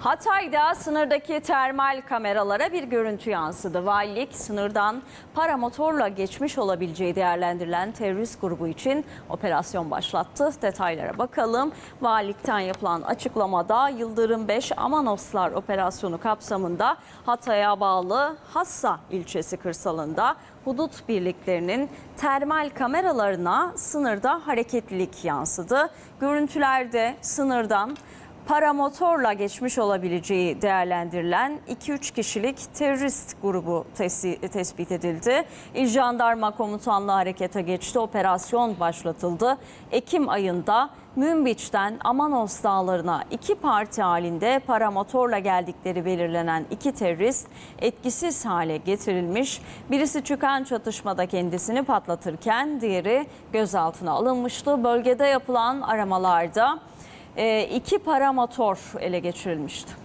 Hatay'da sınırdaki termal kameralara bir görüntü yansıdı. Valilik sınırdan paramotorla geçmiş olabileceği değerlendirilen terörist grubu için operasyon başlattı. Detaylara bakalım. Valilikten yapılan açıklamada Yıldırım 5 Amanoslar operasyonu kapsamında Hatay'a bağlı Hassa ilçesi kırsalında hudut birliklerinin termal kameralarına sınırda hareketlilik yansıdı. Görüntülerde sınırdan paramotorla geçmiş olabileceği değerlendirilen 2-3 kişilik terörist grubu tespit edildi. İl Jandarma Komutanlığı harekete geçti, operasyon başlatıldı. Ekim ayında Münbiç'ten Amanos Dağları'na iki parti halinde paramotorla geldikleri belirlenen iki terörist etkisiz hale getirilmiş. Birisi çıkan çatışmada kendisini patlatırken diğeri gözaltına alınmıştı. Bölgede yapılan aramalarda iki paramotor ele geçirilmişti.